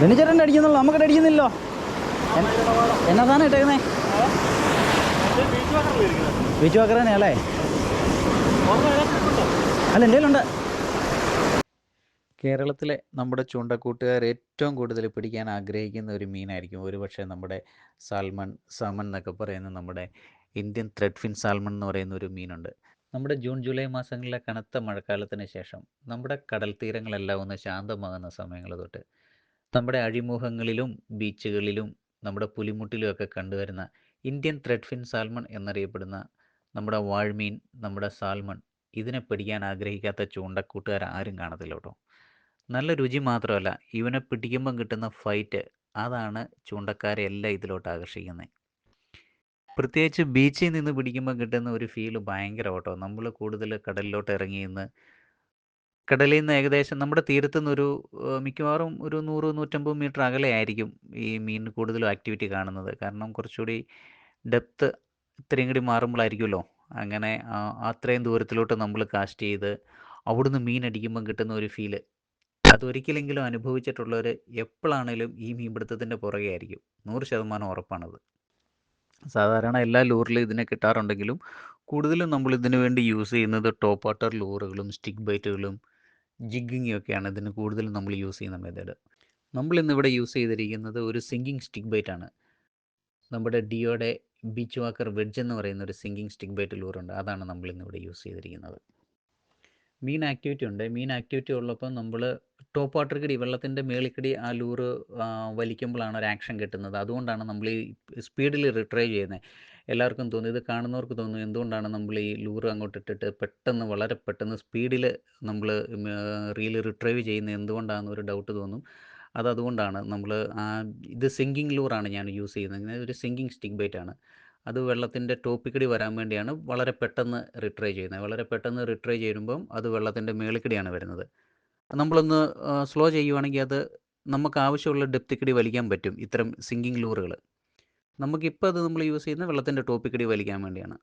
വെണ്ണിച്ചേട്ടന്റെ അടിക്കുന്നുള്ളൂ. നമുക്കിട്ട് അടിക്കുന്നില്ലോ. എന്നാ സാധനം ഇട്ടേക്കുന്നേ? Beach walker തന്നെ അല്ലേ? അല്ല എന്റെ ഉണ്ട് കേരളത്തിലെ നമ്മുടെ ചൂണ്ടക്കൂട്ടുകാർ ഏറ്റവും കൂടുതൽ പിടിക്കാൻ ആഗ്രഹിക്കുന്ന ഒരു മീനായിരിക്കും. ഒരുപക്ഷെ നമ്മുടെ സാൽമൺ സാമൺ എന്നൊക്കെ പറയുന്ന നമ്മുടെ ഇന്ത്യൻ ത്രെഡ്ഫിൻ സാൽമൺ എന്ന് പറയുന്ന ഒരു മീനുണ്ട്. നമ്മുടെ ജൂൺ ജൂലൈ മാസങ്ങളിലെ കനത്ത മഴക്കാലത്തിന് ശേഷം നമ്മുടെ കടൽ തീരങ്ങളെല്ലാം ഒന്ന് ശാന്തമാകുന്ന സമയങ്ങൾ തൊട്ട് നമ്മുടെ അഴിമുഖങ്ങളിലും ബീച്ചുകളിലും നമ്മുടെ പുലിമുട്ടിലും ഒക്കെ കണ്ടുവരുന്ന ഇന്ത്യൻ ത്രെഡ്ഫിൻ സാൽമൺ എന്നറിയപ്പെടുന്ന നമ്മുടെ വാഴ്മീൻ നമ്മുടെ സാൽമൺ ഇതിനെ പിടിക്കാൻ ആഗ്രഹിക്കാത്ത ചൂണ്ടക്കൂട്ടുകാർ ആരും കാണത്തില്ല കേട്ടോ നല്ല രുചി മാത്രമല്ല ഇവനെ പിടിക്കുമ്പം കിട്ടുന്ന ഫൈറ്റ് അതാണ് ചൂണ്ടക്കാരെ എല്ലാം ഇതിലോട്ട് ആകർഷിക്കുന്നത് പ്രത്യേകിച്ച് ബീച്ചിൽ നിന്ന് പിടിക്കുമ്പോൾ കിട്ടുന്ന ഒരു ഫീൽ ഭയങ്കര കേട്ടോ നമ്മൾ കൂടുതൽ കടലിലോട്ട് ഇറങ്ങി നിന്ന് കടലിൽ നിന്ന് ഏകദേശം നമ്മുടെ തീരത്തു നിന്നൊരു മിക്കവാറും ഒരു നൂറ് നൂറ്റമ്പത് മീറ്റർ അകലെ ആയിരിക്കും ഈ മീൻ കൂടുതലും ആക്ടിവിറ്റി കാണുന്നത്. കാരണം കുറച്ചുകൂടി ഡെപ്ത് ഇത്രയും കൂടി മാറുമ്പോഴായിരിക്കുമല്ലോ അങ്ങനെ അത്രയും ദൂരത്തിലോട്ട് നമ്മൾ കാസ്റ്റ് ചെയ്ത് അവിടുന്ന് മീൻ അടിക്കുമ്പം കിട്ടുന്ന ഒരു ഫീൽ അതൊരിക്കലെങ്കിലും അനുഭവിച്ചിട്ടുള്ളവർ എപ്പോഴാണേലും ഈ മീൻപിടുത്തത്തിന്റെ പുറകെ ആയിരിക്കും. നൂറ് ശതമാനം ഉറപ്പാണത്. സാധാരണ എല്ലാ ലൂറിലും ഇതിനെ കിട്ടാറുണ്ടെങ്കിലും കൂടുതലും നമ്മൾ ഇതിനു വേണ്ടി യൂസ് ചെയ്യുന്നത് ടോപ്പ് വാട്ടർ ലൂറുകളും സ്റ്റിക്ക് ബൈറ്റുകളും ജിഗിങ്ങും ഒക്കെയാണ് ഇതിന് കൂടുതലും നമ്മൾ യൂസ് ചെയ്യുന്ന മെത്തേഡ്. നമ്മൾ ഇന്നിവിടെ യൂസ് ചെയ്തിരിക്കുന്നത് ഒരു സിങ്കിങ് സ്റ്റിക്ക് ബൈറ്റ് ആണ്. നമ്മുടെ ഡിയോയുടെ ബീച്ച് വാക്കർ വെഡ്ജ് എന്ന് പറയുന്ന ഒരു സിങ്കിങ് സ്റ്റിക്ക് ബൈറ്റ് ലൂറുണ്ട് അതാണ് നമ്മൾ ഇന്നിവിടെ യൂസ് ചെയ്തിരിക്കുന്നത്. മീൻ ആക്ടിവിറ്റി ഉണ്ട്. മീൻ ആക്ടിവിറ്റി ഉള്ളപ്പോൾ നമ്മൾ ടോപ്പ് വാട്ടർ കിടി വെള്ളത്തിന്റെ മേളിക്കടി ആ ലൂറ് വലിക്കുമ്പോഴാണ് ഒരു ആക്ഷൻ കിട്ടുന്നത്. അതുകൊണ്ടാണ് നമ്മൾ ഈ സ്പീഡിൽ റിട്രൈവ് ചെയ്യുന്നത്. എല്ലാവർക്കും തോന്നും. ഇത് കാണുന്നവർക്ക് തോന്നും എന്തുകൊണ്ടാണ് നമ്മൾ ഈ ലൂർ അങ്ങോട്ട് ഇട്ടിട്ട് പെട്ടെന്ന് വളരെ പെട്ടെന്ന് സ്പീഡിൽ നമ്മൾ റീൽ റിട്രൈവ് ചെയ്യുന്നത് എന്തുകൊണ്ടാണെന്ന് ഒരു ഡൗട്ട് തോന്നും. അത് അതുകൊണ്ടാണ് നമ്മൾ ഇത് സിങ്കിങ് ലൂറാണ് ഞാൻ യൂസ് ചെയ്യുന്നത്. ഒരു സിങ്കിങ് സ്റ്റിക്ക് ബൈറ്റ് ആണ്. അത് വെള്ളത്തിന്റെ ടോപ്പിക്കടി വരാൻ വേണ്ടിയാണ് വളരെ പെട്ടെന്ന് റിട്രൈ ചെയ്യുന്നത്. വളരെ പെട്ടെന്ന് റിട്രൈ ചെയ്യുമ്പം അത് വെള്ളത്തിന്റെ മേളിക്കടിയാണ് വരുന്നത്. നമ്മളൊന്ന് സ്ലോ ചെയ്യുവാണെങ്കിൽ അത് നമുക്ക് ആവശ്യമുള്ള ഡെപ്തിക്കടി വലിക്കാൻ പറ്റും ഇത്തരം സിങ്കിങ് ലൂറുകൾ നമുക്കിപ്പോൾ അത് നമ്മൾ യൂസ് ചെയ്യുന്ന വെള്ളത്തിന്റെ ടോപ്പിക്കടി വലിക്കാൻ വേണ്ടിയാണ്.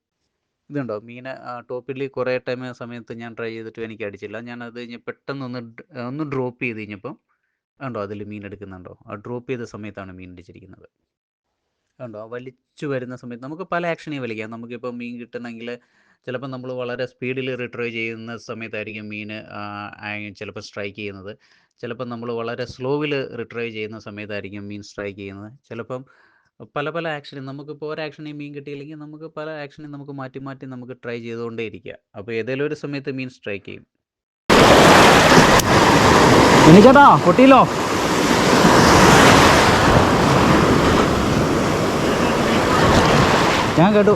ഇതുണ്ടോ? മീനെ ടോപ്പിൽ കുറേ ടൈം സമയത്ത് ഞാൻ ട്രൈ ചെയ്തിട്ട് എനിക്ക് അടിച്ചില്ല. ഞാൻ അത് കഴിഞ്ഞ് പെട്ടെന്ന് ഒന്ന് ഒന്ന് ഡ്രോപ്പ് ചെയ്ത് കഴിഞ്ഞപ്പം ഉണ്ടോ അതിൽ മീൻ എടുക്കുന്നുണ്ടോ? ആ ഡ്രോപ്പ് ചെയ്ത സമയത്താണ് മീൻ അടിച്ചിരിക്കുന്നത് ഉണ്ടോ വലിച്ചു വരുന്ന സമയത്ത് നമുക്ക് പല ആക്ഷനെയും വലിക്കാം. നമുക്കിപ്പോൾ മീൻ കിട്ടണമെങ്കിൽ ചിലപ്പോൾ നമ്മൾ വളരെ സ്പീഡിൽ റിട്രൈ ചെയ്യുന്ന സമയത്തായിരിക്കും മീൻ ചിലപ്പോൾ സ്ട്രൈക്ക് ചെയ്യുന്നത്. ചിലപ്പോൾ നമ്മൾ വളരെ സ്ലോവിൽ റിട്രൈ ചെയ്യുന്ന സമയത്തായിരിക്കും മീൻ സ്ട്രൈക്ക് ചെയ്യുന്നത്. ചിലപ്പം പല പല ആക്ഷനും. നമുക്കിപ്പോൾ ഒരു ആക്ഷനെയും മീൻ കിട്ടിയില്ലെങ്കിൽ നമുക്ക് പല ആക്ഷനെയും നമുക്ക് മാറ്റി മാറ്റി നമുക്ക് ട്രൈ ചെയ്തുകൊണ്ടേ ഇരിക്കുക അപ്പോൾ ഏതെങ്കിലും ഒരു സമയത്ത് മീൻ സ്ട്രൈക്ക് ചെയ്യും. ചേട്ടാ പൊട്ടിയില്ലോ? ഞാൻ കേട്ടു.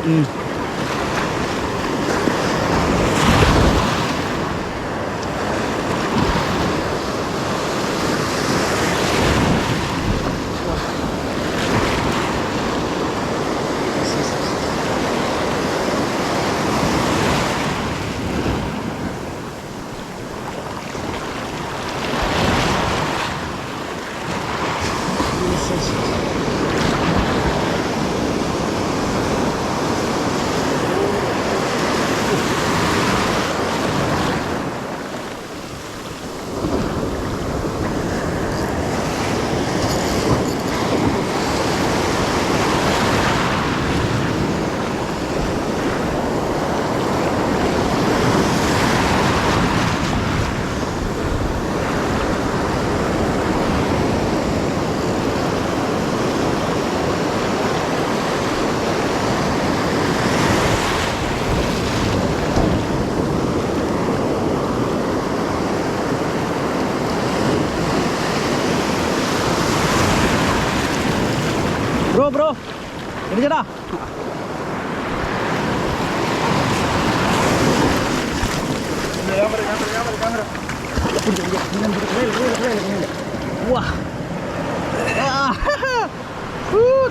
ബ്രോ ബ്രോ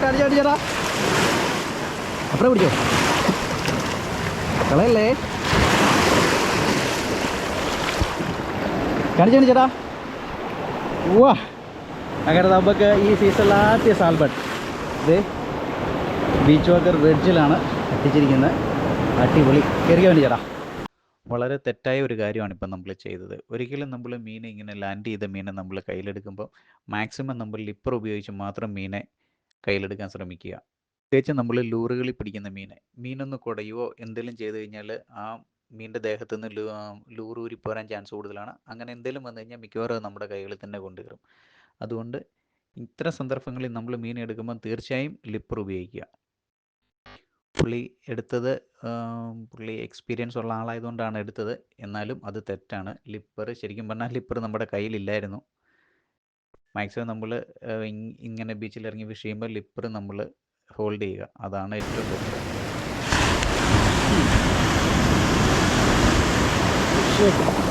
കാണിച്ചാ, കാണിച്ചാടാ. അപ്പുറം പിടിച്ചോ കളയല്ലേ കാണിച്ചു കാണിച്ചേട്ടാ വാ അങ്ങനെ നമുക്ക് ഈ സീസണിൽ ആദ്യ സാൽബൺ ഇത് ബീച്ച് വാക്കർ വെഡ്ജിലാണ് എത്തിച്ചിരിക്കുന്നത്. അടിപൊളി. കയറിക്കാൻ വേണ്ടി വളരെ തെറ്റായ ഒരു കാര്യമാണ് ഇപ്പം നമ്മൾ ചെയ്തത്. ഒരിക്കലും നമ്മൾ മീനെ ഇങ്ങനെ ലാൻഡ് ചെയ്ത മീനെ നമ്മൾ കയ്യിലെടുക്കുമ്പോൾ മാക്സിമം നമ്മൾ ലിപ്പർ ഉപയോഗിച്ച് മാത്രം മീനെ കയ്യിലെടുക്കാൻ ശ്രമിക്കുക. പ്രത്യേകിച്ച് നമ്മൾ ലൂറുകളിൽ പിടിക്കുന്ന മീനെ. മീനൊന്ന് കുടയുവോ എന്തെങ്കിലും ചെയ്ത് കഴിഞ്ഞാൽ ആ മീനിന്റെ ദേഹത്തു നിന്ന് ലൂ ലൂറ് പോരാൻ ചാൻസ് കൂടുതലാണ്. അങ്ങനെ എന്തെങ്കിലും വന്നു കഴിഞ്ഞാൽ മിക്കവാറും നമ്മുടെ കൈകളിൽ തന്നെ കൊണ്ടുവരും. അതുകൊണ്ട് ഇത്തരം സന്ദർഭങ്ങളിൽ നമ്മൾ മീൻ എടുക്കുമ്പോൾ തീർച്ചയായും ലിപ്പർ ഉപയോഗിക്കുക. പുള്ളി എടുത്തത് പുള്ളി എക്സ്പീരിയൻസ് ഉള്ള ആളായതുകൊണ്ടാണ് എടുത്തത്. എന്നാലും അത് തെറ്റാണ്. ലിപ്പർ ശരിക്കും പറഞ്ഞാൽ ലിപ്പർ നമ്മുടെ കയ്യിലില്ലായിരുന്നു. മാക്സിമം നമ്മൾ ഇങ്ങനെ ബീച്ചിൽ ഇറങ്ങി ഫിഷ് ചെയ്യുമ്പോൾ ലിപ്പർ നമ്മൾ ഹോൾഡ് ചെയ്യുക. അതാണ് ഏറ്റവും ബെറ്റർ Shit.